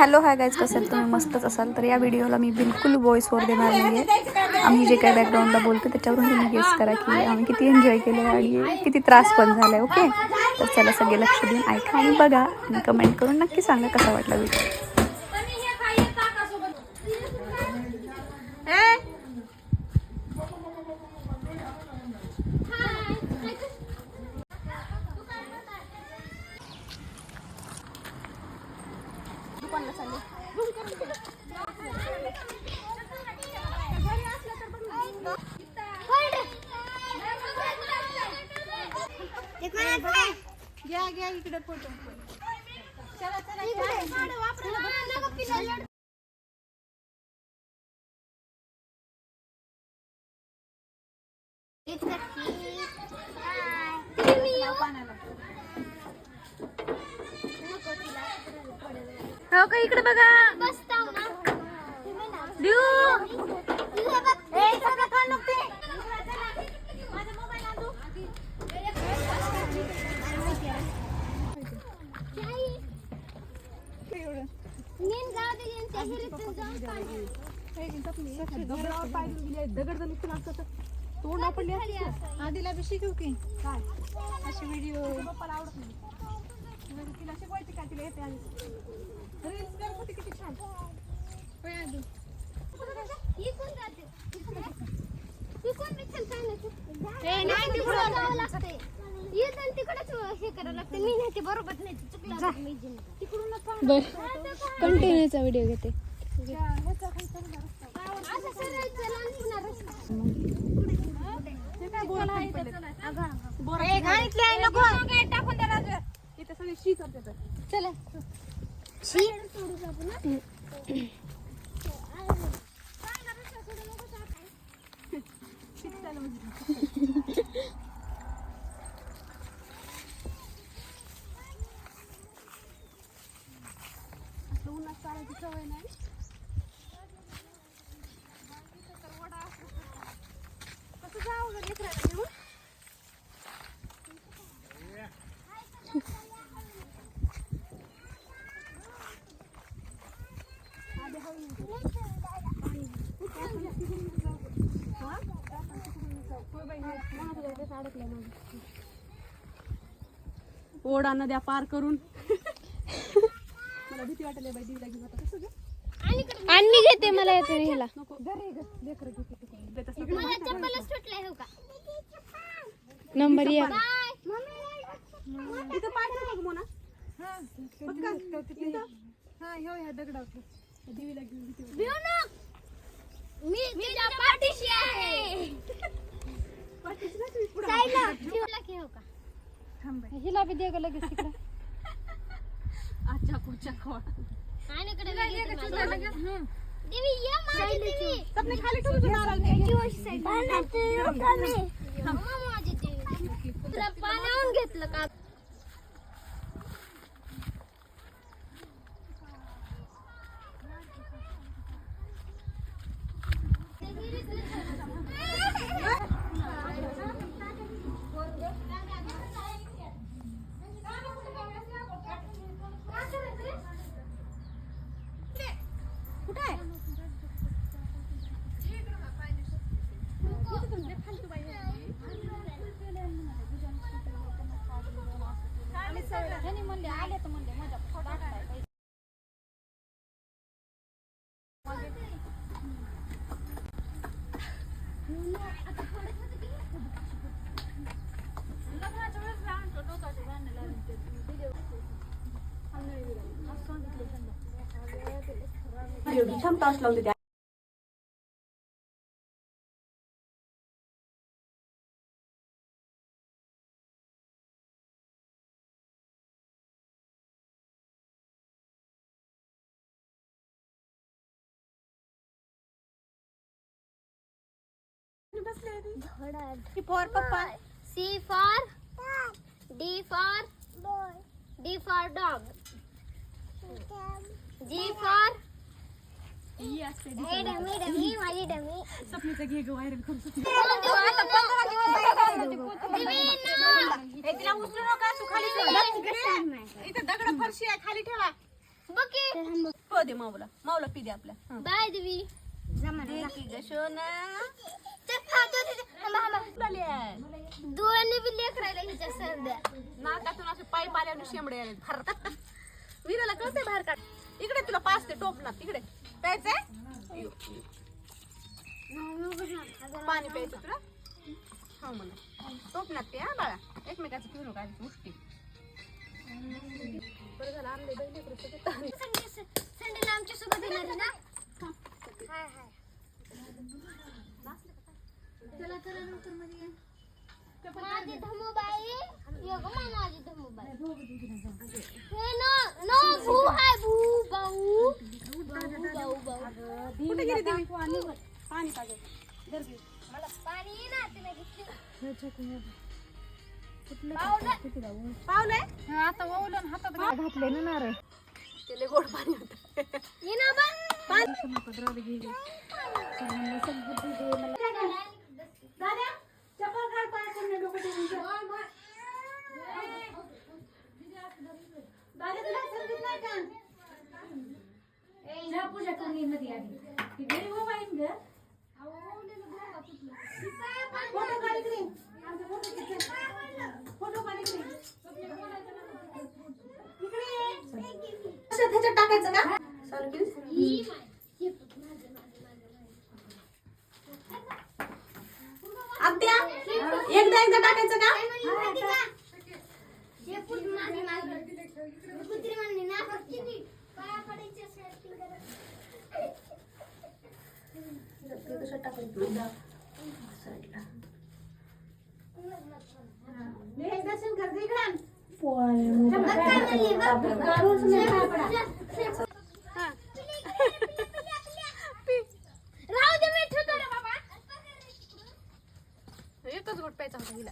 Hello hi guys कसं तुम्ही मस्तच असाल? तर या व्हिडिओला मी बिलकुल वॉईसवर देणार नाही आहे आम्ही जे काही बॅकग्राऊंडला बोलतो त्याच्यावरून तुम्ही गेस करा की आम्ही किती एन्जॉय केलं आणि किती त्रास पण झाला आहे ओके तर चला सगळे लक्ष देऊन ऐका आणि बघा आणि कमेंट करून नक्की सांगा कसा वाटला व्हिडिओ घ्या घ्या इकडे फोटो चला चला हो का इकडे बघा तोंड आपडली आधीला बी शिकू की काय अशी व्हिडिओ पप्पाला आवडत नाही तिला शिकवायची काय तिला येते आधी रील्स करत होती किती छान पण आधी बर कंटिन्यूचा व्हिडिओ घेते. टाकून द्या राजू इथे सगळी चालायची सवय नाही कसं जावं गं लेकराला घेऊन ओढा नद्या पार करून मला भीती वाटली बाई घेऊन आता कसं गं? आणि घेते मला येते ह्याला नको घरी ग लेकरं घेते तिकडे. देत असलं की नाही. नंबर एक इथं पाय ठेव बघ मोना बघ का? इथं? हा ह्यो ह्या दगडावर त्या देवीला घेऊन भीती वाटली. मी तुझ्या पाठीशी आहे पाठीशी ना तुम्ही पुढं. सायला ठेवला की हो का थांब बाई. हिला बी दे ग लगेच तिकडे अच्छा कुचा खोळ. आणि इकडे वेगळी ती माझी. देवी ये माझी देवी सपने खाली ठेवू तू नारळ घे. अम्मा माझी देवी तुला पाण्याहून घेतलं का म्हणले आले तर म्हणले माझ्या फोटो क्षमता असला होती ही पोर पप्पा C for D for D for dog G for ही असते हे डमी डमी माझी डमी सपनीचं घे ग व्हायरल करू शकते तिला उचलू नका तू खाली इथं दगड फरशी आहे खाली ठेवा बघ की हो दे माऊला माऊला पी दे आपल्या हं. बाय देवी दे की ग सोना उलाली आहे. दोन्ही बी त्याच्या हिच्या सर्द्या नाकातून असे पाईप आल्याने शेंबडे आले फार विराला कळते बाहेर काढ. इकडे तुला पाच ते टोपणार तिकडे. प्यायचंय? पाणी प्यायचं तुला? हो म्हणा. टोपण्यात ते हा बाळा. एकमेकाचं पिऊ नका आधी मुष्टी बरं झालं आणले बहिले संडेला आमच्यासोबत येणार आहे ना हाय हाय चला चला नंतर मध्ये या. माझी धमुबाई ये गं मा माझी धमुबाई हे न न भू हाय भू बाऊ बाऊ बाऊ बाऊ कुठे गेली देवी पाणी पाहिजे मला पाणी ना तिने घेतली पाहुणं पावलंय आता ओवलं हातात घातले ना नारळ. त्याला गोड पाणी होतं. ये ना बन त्याच्यात टाकायचं का? आत्या एकदा एकदा टाकायचं का? हे एकच गोट प्यायचा होता हिला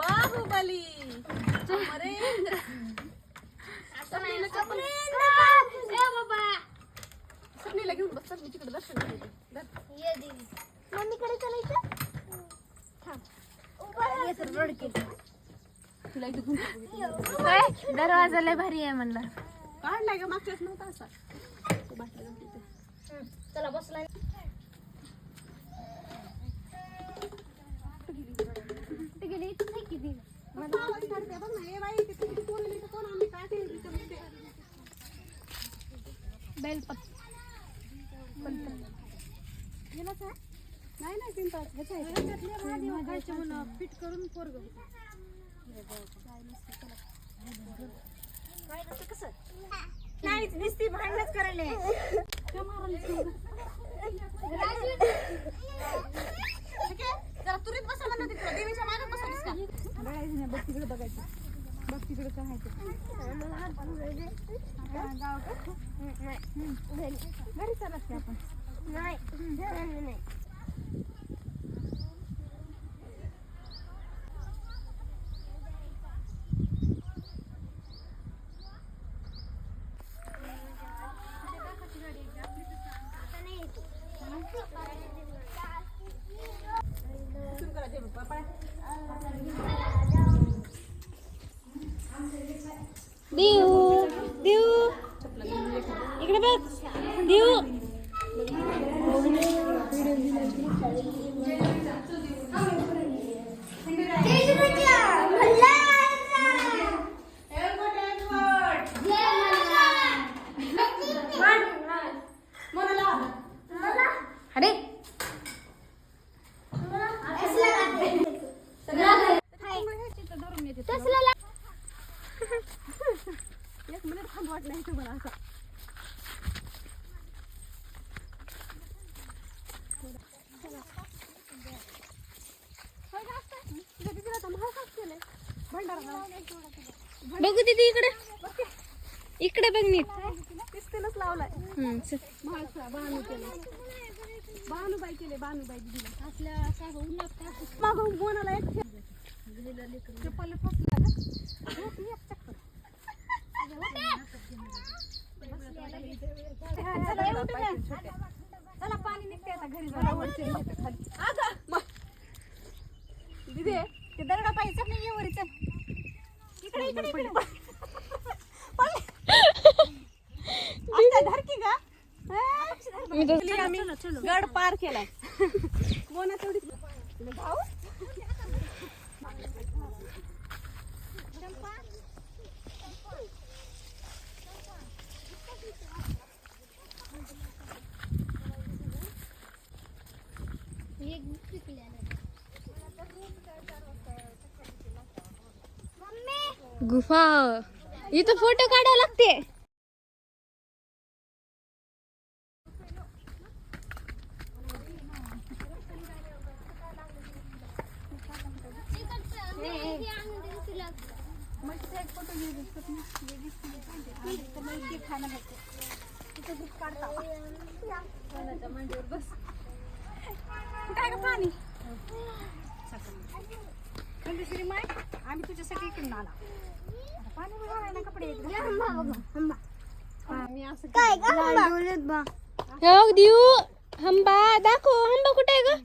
बाहुबली अमरेंद्र सपनीला चपली ए बाबा सपनीला घेऊन बस चल मी तिकडे दर्शन करते धर. ये देवी मम्मीकडे चालायचं ये तर रडके तुला इथे दरवाजा लय भारी आहे म्हणलं. काढलाय का मागच्या वेळेस नव्हता असा. चला बसला कुठे गेली इथं नाही किती? नाही नाही आहे. फिट करून पोरग. नाहीच नुसती भांडणच करायला आहे? जरा तुरीत बसा म्हणलं होती देवीच्या मागे बसवलीस का बघ तिकडे बघायचं बघ तिकडे काय आहे ते. घरी चालत की आपण नाही नाही देऊ देऊ. इकडे बघ. देऊ अरे तसला एक मिनिट थांब वाटलं इथं मला असं होय का असं? तुझ्या दीदीला तर महागात केलंय. भंडारा बघू तिथे इकडे. इकडे बघ नीट. तिसतीनच लावलाय. बानूबाई केले बानूबाई दिदीला. असल्या काय उन्हात मागं मोनाला एक चप्पल फसला चक्कर. चला, पाणी निघते आता घरी दीदी ते दरडा पाहिजे. नाही ये वरी चल. इकडे इकडे इकडे गड पार केलाय. मोना तेवढी जाऊ गुफा. इथं फोटो काढावं लागते. पाणी? आम्ही तुझ्यासाठी इकडून आला. हो देऊ हंबा दाखव हंबा कुठे आहे ग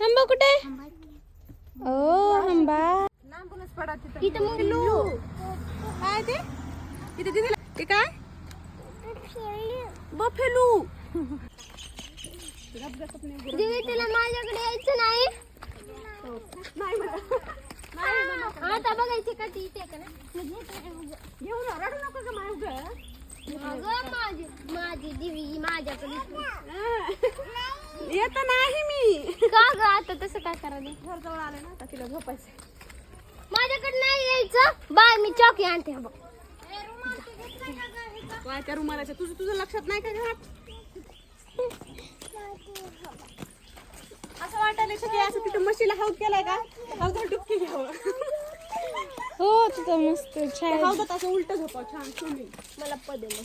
हंबा कुठे ओ हंबा लांबूनच पडा तिथं काय ते इथे दिदी ते काय बफेलू दिदी तुला माझ्याकडे यायचं नाही आता बघायची का ती इथे का ना? मी घेत नाही उगाच. घेऊन जा, रडू नको का माय उगाच. अगं माझी माझी दिवी माझ्याकडे येत नाही मी. का ग आता तसं काय करायला घर जवळ आले ना आता तिला झोपायचं माझ्याकडे नाही यायचं. बाय मी चॉकी आणते हा बघ. काय त्या रुमालाच्या तुझं तुझं लक्षात नाही का घरात? असं वाटायला की असं तिथं म्हशीला हाऊत केलाय का? हौदात डुबकी घ्यावं. हो तुझं मस्त छान. हौदात असं उलट झोपाव. छान स्विमिंग मला पद दे मग.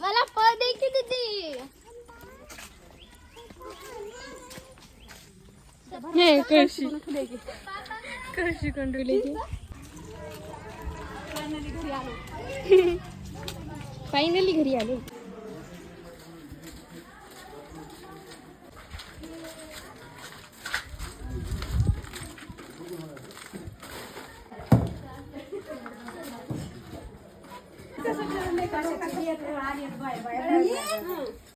मला पद दे की दीदी. हे कळशी. कळशी कंडुली फायनली घरी आलो.